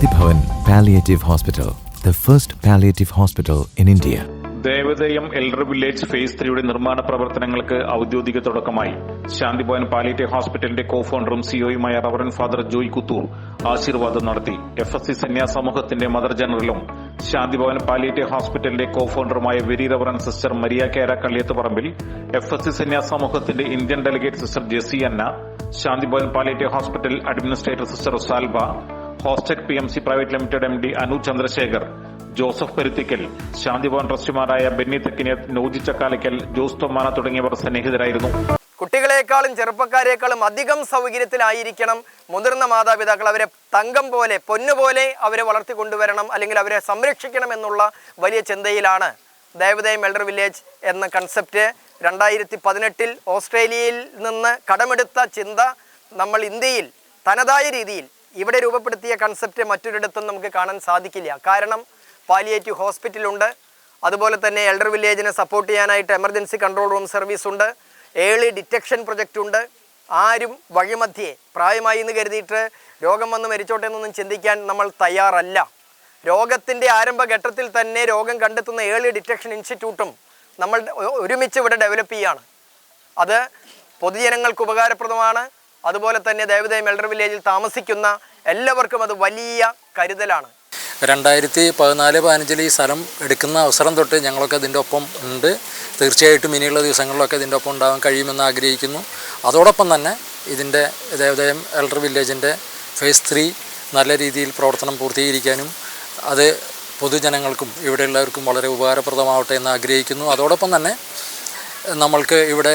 Shanti ഭവൻ Palliative Hospital, the first palliative hospital in India. Devadayam elder village phase ത്രീയുടെ നിർമ്മാണ പ്രവർത്തനങ്ങൾക്ക് ഔദ്യോഗിക തുടക്കമായി ശാന്തിഭവൻ പാലിയേറ്റീവ് ഹോസ്പിറ്റലിന്റെ കോ ഫൗണ്ടറും സിഒയുമായ റവറൻ ഫാദർ ജോയ് കുത്തൂർ ആശീർവാദം നടത്തി എഫ് എസ് സി സന്യാസ സമൂഹത്തിന്റെ മദർ ജനറലും ശാന്തിഭവൻ പാലിയേറ്റീവ് ഹോസ്പിറ്റലിന്റെ co ഫൗണ്ടറുമായ very reverend sister Maria Kera Kalliyathuparambil F S C സന്യാസ സമൂഹത്തിന്റെ Indian delegate sister Jessy Anna Shanthibhavan palliative hospital administrator sister Salva Hostech P M C private limited M D Anu Chandrashekhar Joseph Paruthikkal Shanthibhavan ട്രസ്റ്റിമാരായ Benny Thekkiniyath Noji Chakkalikkal Jose Thommana തുടങ്ങിയവർ സന്നിഹിതരായിരുന്നു. കുട്ടികളെക്കാളും ചെറുപ്പക്കാരെക്കാളും അധികം സൗകര്യത്തിലായിരിക്കണം മുതിർന്ന മാതാപിതാക്കൾ അവരെ തങ്കം പോലെ പൊന്നുപോലെ അവരെ വളർത്തിക്കൊണ്ടുവരണം അല്ലെങ്കിൽ അവരെ സംരക്ഷിക്കണം എന്നുള്ള വലിയ ചിന്തയിലാണ് ദേവദയം എൽഡർ വില്ലേജ് എന്ന കൺസെപ്റ്റ് രണ്ടായിരത്തി പതിനെട്ടിൽ ഓസ്ട്രേലിയയിൽ നിന്ന് കടമെടുത്ത ചിന്ത നമ്മൾ ഇന്ത്യയിൽ തനതായ രീതിയിൽ ഇവിടെ രൂപപ്പെടുത്തിയ കൺസെപ്റ്റ് മറ്റൊരിടത്തും നമുക്ക് കാണാൻ സാധിക്കില്ല. കാരണം പാലിയേറ്റീവ് ഹോസ്പിറ്റലുണ്ട് അതുപോലെ തന്നെ എൽഡർ വില്ലേജിനെ സപ്പോർട്ട് ചെയ്യാനായിട്ട് എമർജൻസി കൺട്രോൾ റൂം സർവീസ് ഉണ്ട്. ഏളി ഡിറ്റക്ഷൻ പ്രൊജക്റ്റ് ഉണ്ട്. ആരും വഴിമധ്യേ പ്രായമായി എന്ന് കരുതിയിട്ട് രോഗം വന്ന് മരിച്ചോട്ടെ എന്നൊന്നും ചിന്തിക്കാൻ നമ്മൾ തയ്യാറല്ല. രോഗത്തിന്റെ ആരംഭഘട്ടത്തിൽ തന്നെ രോഗം കണ്ടെത്തുന്ന ഏളി ഡിറ്റക്ഷൻ ഇൻസ്റ്റിറ്റ്യൂട്ടും നമ്മൾ ഒരുമിച്ച് ഇവിടെ ഡെവലപ്പ് ചെയ്യുകയാണ് അത് പൊതുജനങ്ങൾക്ക് ഉപകാരപ്രദമാണ്. അതുപോലെ തന്നെ ദേവദയം എൽഡർ വില്ലേജിൽ താമസിക്കുന്ന എല്ലാവർക്കും അത് വലിയ കരുതലാണ്. രണ്ടായിരത്തി പതിനാല് പതിനഞ്ചിൽ ഈ സ്ഥലം എടുക്കുന്ന അവസരം തൊട്ട് ഞങ്ങളൊക്കെ ഇതിന്റെ ഒപ്പം ഉണ്ട്. തീർച്ചയായിട്ടും ഇനിയുള്ള ദിവസങ്ങളിലൊക്കെ ഇതിന്റെ ഒപ്പം ഉണ്ടാകാൻ കഴിയുമെന്ന് ആഗ്രഹിക്കുന്നു. അതോടൊപ്പം തന്നെ ഇതിന്റെ ദേവദയം എൽഡർ വില്ലേജിന്റെ ഫേസ് ത്രീ നല്ല രീതിയിൽ പ്രവർത്തനം പൂർത്തീകരിക്കാനും അത് പൊതുജനങ്ങൾക്കും ഇവിടെയുള്ളവർക്കും വളരെ ഉപകാരപ്രദമാവട്ടെ എന്ന് ആഗ്രഹിക്കുന്നു. അതോടൊപ്പം തന്നെ നമ്മൾക്ക് ഇവിടെ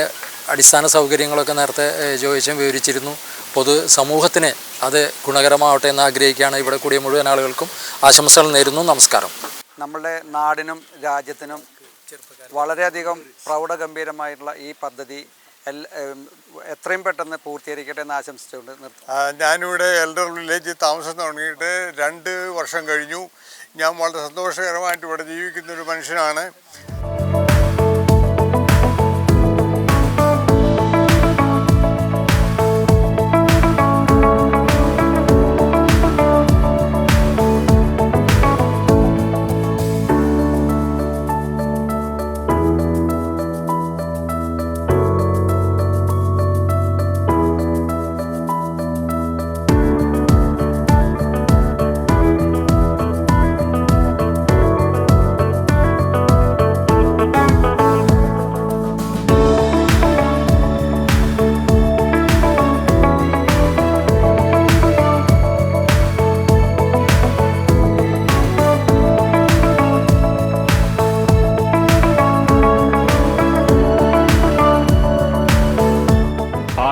അടിസ്ഥാന സൗകര്യങ്ങളൊക്കെ നേരത്തെ ജോയിച്ചൻ വിവരിച്ചിരുന്നു. പൊതു സമൂഹത്തിന് അത് ഗുണകരമാവട്ടെ എന്ന് ആഗ്രഹിക്കുകയാണ് ഇവിടെ കൂടിയ മുഴുവൻ ആളുകൾക്കും. ആശംസകൾ നേരുന്നു. നമസ്കാരം. നമ്മളുടെ നാടിനും രാജ്യത്തിനും വളരെയധികം പ്രൗഢഗംഭീരമായിട്ടുള്ള ഈ പദ്ധതി എത്രയും പെട്ടെന്ന് പൂർത്തീകരിക്കട്ടെ എന്ന് ആശംസിച്ചുകൊണ്ട് ഞാനിവിടെ എൽഡർ വില്ലേജിൽ താമസം തുടങ്ങിയിട്ട് രണ്ട് വർഷം കഴിഞ്ഞു. ഞാൻ വളരെ സന്തോഷകരമായിട്ട് ഇവിടെ ജീവിക്കുന്ന ഒരു മനുഷ്യനാണ്.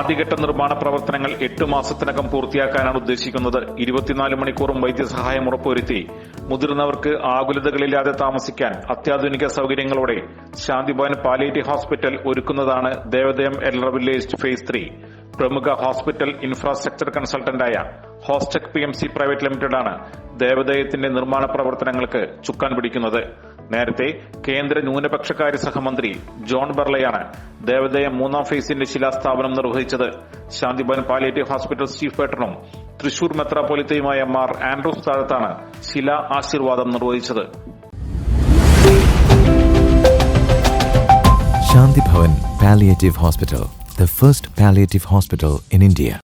ആദ്യഘട്ട നിർമ്മാണ പ്രവർത്തനങ്ങൾ എട്ട് മാസത്തിനകം പൂർത്തിയാക്കാനാണ് ഉദ്ദേശിക്കുന്നത്. ഇരുപത്തിനാല് മണിക്കൂറും വൈദ്യസഹായം ഉറപ്പുവരുത്തി മുതിർന്നവർക്ക് ആകുലതകളില്ലാതെ താമസിക്കാൻ അത്യാധുനിക സൌകര്യങ്ങളോടെ ശാന്തിഭവൻ പാലിയേറ്റീവ് ഹോസ്പിറ്റൽ ഒരുക്കുന്നതാണ് ദേവദയം എൽറ വില്ലേജ് ഫേസ് ത്രീ. പ്രമുഖ hospital infrastructure കൺസൾട്ടന്റായ Hostech P M C private ലിമിറ്റഡാണ് ദേവദയത്തിന്റെ നിർമ്മാണ പ്രവർത്തനങ്ങൾക്ക് ചുക്കാൻ പിടിക്കുന്നത്. നേരത്തെ കേന്ദ്ര ന്യൂനപക്ഷകാര്യ സഹമന്ത്രി ജോൺ ബെർലയാണ് ദേവദയം മൂന്നാം ഫേസിന്റെ ശിലാസ്ഥാപനം നിർവഹിച്ചത് ശാന്തിഭവൻ പാലിയേറ്റീവ് ഹോസ്പിറ്റൽ ചീഫ് പേട്ടണും തൃശൂർ മെത്രാപൊലിത്തയുമായ മാർ ആൻഡ്രൂസ് താഴത്താണ് ശിലാ ആശീർവാദം നിർവഹിച്ചത് Shanti Bhavan palliative hospital the first palliative hospital in India.